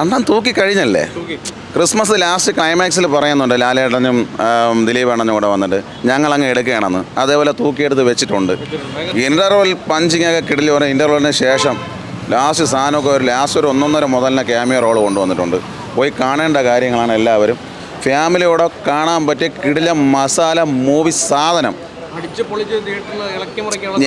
അണ്ണൻ തൂക്കി കഴിഞ്ഞല്ലേ? Christmas last ക്ലൈമാക്സിൽ പറയുന്നുണ്ട് ലാലേട്ടനും ദിലീപേണനും കൂടെ വന്നിട്ട് ഞങ്ങൾ അങ്ങ് എടുക്കുകയാണെന്ന്. അതേപോലെ തൂക്കിയെടുത്ത് വെച്ചിട്ടുണ്ട്. ഇന്റർവൽ പഞ്ചിങ് ഒക്കെ കിടിൽ പറഞ്ഞ ഇന്റർവലിന് ശേഷം ലാസ്റ്റ് സാധനമൊക്കെ ഒരു ലാസ്റ്റ് ഒരു ഒന്നൊന്നര മുതലിനെ ക്യാമിയ റോൾ കൊണ്ടുവന്നിട്ടുണ്ട്. പോയി കാണേണ്ട കാര്യങ്ങളാണ് എല്ലാവരും. ഫാമിലിയോടെ കാണാൻ പറ്റിയ കിടില മസാല മൂവി സാധനം.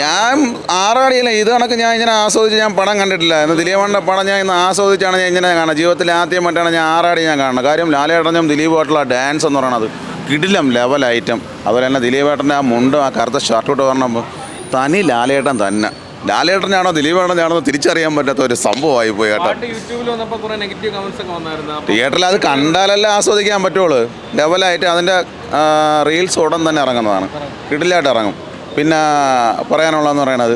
ഞാൻ ആറാടിയില്ല ഇത് കണക്ക് ഞാൻ ഇങ്ങനെ ആസ്വദിച്ച് ഞാൻ പണം കണ്ടിട്ടില്ല. ഇന്ന് ദിലീപണ്ണന്റെ പണം ഞാൻ ഇന്ന് ആസ്വദിച്ചാണ് ഞാൻ ഇങ്ങനെ കാണുന്നത്. ജീവിതത്തിൽ ആദ്യമായിട്ടാണ് ഞാൻ ആറാടി ഞാൻ കാണുന്നത്. കാര്യം ലാലേട്ടനും ദിലീപായിട്ടുള്ള ഡാൻസ് എന്ന് പറയുന്നത് കിടിലം ലെവൽ ഐറ്റം അതുപോലെ തന്നെ ദിലീപേട്ടന്റെ ആ മുണ്ടും ആ കറുത്ത ഷർട്ട് ഇട്ട് പറഞ്ഞപ്പോൾ തനി ലാലേട്ടൻ തന്നെ. ലാലേട്ടനാണോ എന്ന് തിരിച്ചറിയാൻ പറ്റാത്ത ഒരു സംഭവമായി പോയി കേട്ടോ. തിയേറ്ററിൽ അത് കണ്ടാലല്ലേ ആസ്വദിക്കാൻ പറ്റുള്ളൂ. ലെവലായിട്ട് അതിന്റെ റീൽസ് ഉടൻ തന്നെ ഇറങ്ങുന്നതാണ്. കിടിലായിട്ട് ഇറങ്ങും. പിന്നെ പറയാനുള്ളതെന്ന് പറയണത്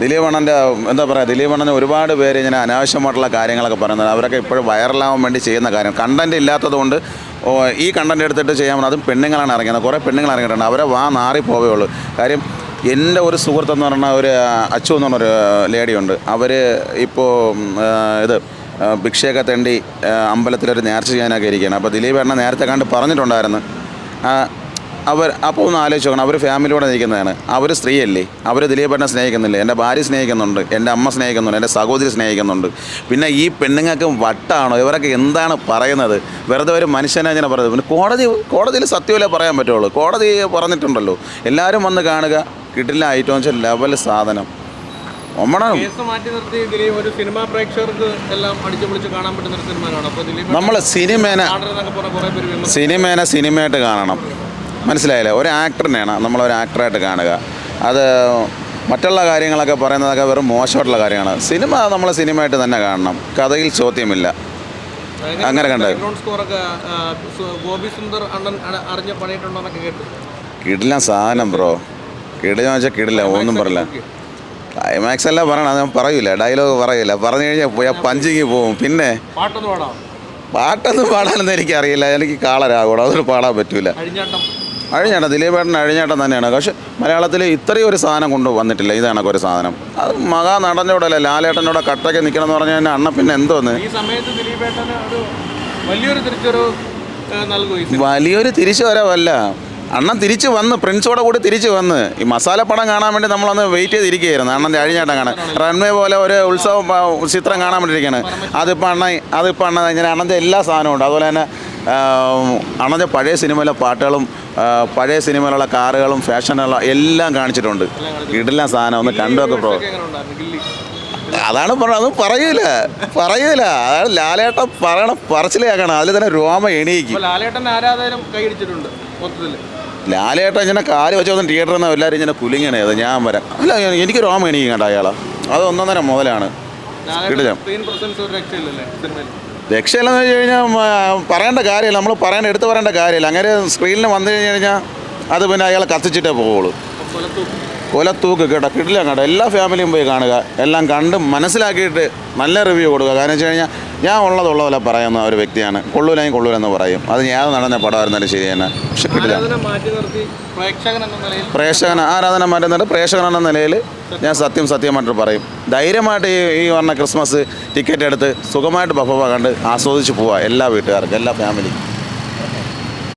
ദിലീപണ്ണന്റെ എന്താ പറയുക ദിലീപണ്ണന് ഒരുപാട് പേര് ഇങ്ങനെ അനാവശ്യമായിട്ടുള്ള കാര്യങ്ങളൊക്കെ പറയുന്നത് അവരൊക്കെ ഇപ്പോഴും വൈറലാവാൻ വേണ്ടി ചെയ്യുന്ന കാര്യം. കണ്ടന്റ് ഇല്ലാത്തതുകൊണ്ട് ഈ കണ്ടന്റ് എടുത്തിട്ട് ചെയ്യാൻ അതും പെണ്ണുങ്ങളാണ് ഇറങ്ങുന്നത്. കുറേ പെണ്ണുങ്ങൾ ഇറങ്ങിയിട്ടുണ്ട്. അവരെ വാ നാറി ഉള്ളൂ. കാര്യം എന്റെ ഒരു സുഹൃത്ത് എന്ന് പറഞ്ഞാൽ ഒരു അച്ചു എന്ന് പറഞ്ഞൊരു ലേഡിയുണ്ട് അവർ ഇപ്പോൾ ഇത് ഭിക്ഷയൊക്കെ തെണ്ടി അമ്പലത്തിലൊരു നേർച്ച ചെയ്യാനൊക്കെ ഇരിക്കുകയാണ്. അപ്പോൾ ദിലീപ് എണ്ണ നേരത്തെ കണ്ട് പറഞ്ഞിട്ടുണ്ടായിരുന്നു. അവർ അപ്പോൾ ഒന്ന് ആലോചിച്ച് നോക്കണം. അവർ ഫാമിലിയോടെ നിൽക്കുന്നതാണ്. അവർ സ്ത്രീയല്ലേ. അവർ ദിലീപേട്ടനെ സ്നേഹിക്കുന്നില്ലേ. എന്റെ ഭാര്യ സ്നേഹിക്കുന്നുണ്ട്. എന്റെ അമ്മ സ്നേഹിക്കുന്നുണ്ട്. എന്റെ സഹോദരി സ്നേഹിക്കുന്നുണ്ട്. പിന്നെ ഈ പെണ്ണുങ്ങൾക്ക് വട്ടാണോ? ഇവരൊക്കെ എന്താണ് പറയുന്നത്? വെറുതെ ഒരു മനുഷ്യനെ ഇങ്ങനെ പറയുന്നത്. പിന്നെ കോടതി കോടതിയിൽ സത്യമല്ലേ പറയാൻ പറ്റുള്ളൂ. കോടതി പറഞ്ഞിട്ടുണ്ടല്ലോ. എല്ലാവരും വന്ന് കാണുക. കിട്ടില്ല ഐറ്റം വെച്ചാൽ ലെവൽ സാധനം. നമ്മൾ സിനിമേനെ സിനിമേനെ സിനിമയായിട്ട് കാണണം. മനസ്സിലായില്ലേ? ഒരു ആക്ടറിനെയാണ് നമ്മളൊരു ആക്ടറായിട്ട് കാണുക. അത് മറ്റുള്ള കാര്യങ്ങളൊക്കെ പറയുന്നതൊക്കെ വെറും മോശമായിട്ടുള്ള കാര്യമാണ് സിനിമ നമ്മൾ സിനിമയായിട്ട് തന്നെ കാണണം. കഥയിൽ ചോദ്യമില്ല. അങ്ങനെ കണ്ട ബാക്ക്ഗ്രൗണ്ട് സ്കോറൊക്കെ ആ, സു- ഗോപി സുന്ദർ അണ്ണൻ അ- അറിഞ്ഞ് കേട്ടു. കിടില സാധനം ബ്രോ. കിടില വെച്ചാൽ കിടില്ല ഒന്നും പറയില്ല. ക്ലൈമാക്സ് എല്ലാം പറയണം അത് ഞാൻ പറയൂല. ഡയലോഗ് പറയൂല. പറഞ്ഞു കഴിഞ്ഞാൽ പോയാൽ പഞ്ചിങ് പോവും. പിന്നെ പാട്ടൊന്ന് പാടാം പാട്ടൊന്നും പാടാനൊന്നും എനിക്കറിയില്ല. എനിക്ക് കാളരാകൂടാ അതൊന്നും പാടാൻ പറ്റൂല. അഴിഞ്ഞാട്ടം അഴിഞ്ഞാട്ടം ദിലീപേട്ടൻ അഴിഞ്ഞാട്ടം തന്നെയാണ്. പക്ഷെ മലയാളത്തിൽ ഇത്രയും ഒരു സാധനം കൊണ്ട് വന്നിട്ടില്ല. ഇതാണ് ഒരു സാധനം. അത് മകാ നടനോടല്ല ലാലേട്ടനോടെ കട്ടയ്ക്ക് നിൽക്കണം എന്ന് പറഞ്ഞാൽ അണ്ണ പിന്നെ എന്തോന്ന്? ഈ സമയത്ത് ദിലീപേട്ടന് ഒരു വലിയൊരു തിരിച്ചൊരു ഈ വലിയൊരു തിരിച്ചു വരവല്ല. അണ്ണൻ തിരിച്ചു വന്ന് പ്രിൻസോടെ കൂടി തിരിച്ചു വന്ന്. ഈ മസാല പടം കാണാൻ വേണ്ടി നമ്മളന്ന് വെയിറ്റ് ചെയ്തിരിക്കുകയായിരുന്നു. അണ്ണന്റെ അഴിഞ്ഞാട്ടം കാണാൻ. റൺവേ പോലെ ഒരു ഉത്സവം ചിത്രം കാണാൻ വേണ്ടിയിരിക്കുകയാണ്. അതിപ്പോൾ അണ്ണ അതിപ്പോൾ അണ്ണ ഇങ്ങനെ അണ്ണന്റെ എല്ലാ സാധനവും ഉണ്ട്. അതുപോലെ തന്നെ അണ്ണന്റെ പഴയ സിനിമയിലെ പാട്ടുകളും പഴയ സിനിമയിലുള്ള കാറുകളും ഫാഷനുള്ള എല്ലാം കാണിച്ചിട്ടുണ്ട്. ഇടില്ല സാധനം ഒന്ന് കണ്ടുവൊക്കെ പ്രോ അതാണ് പറഞ്ഞത് അതും പറയൂല പറയൂല. അതാണ് ലാലേട്ടൻ പറയണ പറച്ചിലേക്കാണ് അതിൽ തന്നെ രോമ എണീക്കും. ലാലേട്ടൻ ഇങ്ങനെ കാൽ വെച്ച് വന്ന് തിയേറ്ററിൽ നിന്ന് എല്ലാവരും ഇങ്ങനെ കുലുങ്ങണേ അത് ഞാൻ വരാം. അല്ല എനിക്ക് രോമ എണീക്കും കേട്ടോ അയാളെ. അത് ഒന്നൊന്നര മുതലാണ്. ലാലേട്ടൻ രക്ഷയില്ലെന്ന് വെച്ച് കഴിഞ്ഞാൽ പറയേണ്ട കാര്യമില്ല. നമ്മൾ പറയേണ്ട എടുത്ത് പറയേണ്ട കാര്യമില്ല. അങ്ങനെ സ്ക്രീനിൽ വന്നു കഴിഞ്ഞ് കഴിഞ്ഞാൽ അത് പിന്നെ അയാളെ കത്തിച്ചിട്ടേ പോവുള്ളൂ. കൊലത്തൂക്ക് കേട്ടോ. കിടില കേട്ടോ. എല്ലാ ഫാമിലിയും പോയി കാണുക. എല്ലാം കണ്ട് മനസ്സിലാക്കിയിട്ട് നല്ല റിവ്യൂ കൊടുക്കുക. കാരണം വെച്ച് കഴിഞ്ഞാൽ ഞാൻ ഉള്ളതുള്ള പറയുന്ന ഒരു വ്യക്തിയാണ്. കൊള്ളൂലെങ്കിൽ കൊള്ളൂലെന്ന് പറയും. അത് ഞാൻ നടന്ന പടമായിരുന്നാലും ശരി തന്നെ. പക്ഷെ പ്രേക്ഷകൻ നിലയിൽ? പ്രേക്ഷകൻ ആരാധന മാറ്റുന്നുണ്ട് പ്രേക്ഷകൻ എന്ന നിലയിൽ ഞാൻ സത്യം സത്യമായിട്ട് പറയും. ധൈര്യമായിട്ട് ഈ ഈ പറഞ്ഞ ക്രിസ്മസ് ടിക്കറ്റ് എടുത്ത് സുഖമായിട്ട് ബഫ കണ്ട് ആസ്വദിച്ച് പോവുക എല്ലാ വീട്ടുകാർക്കും എല്ലാ ഫാമിലിക്കും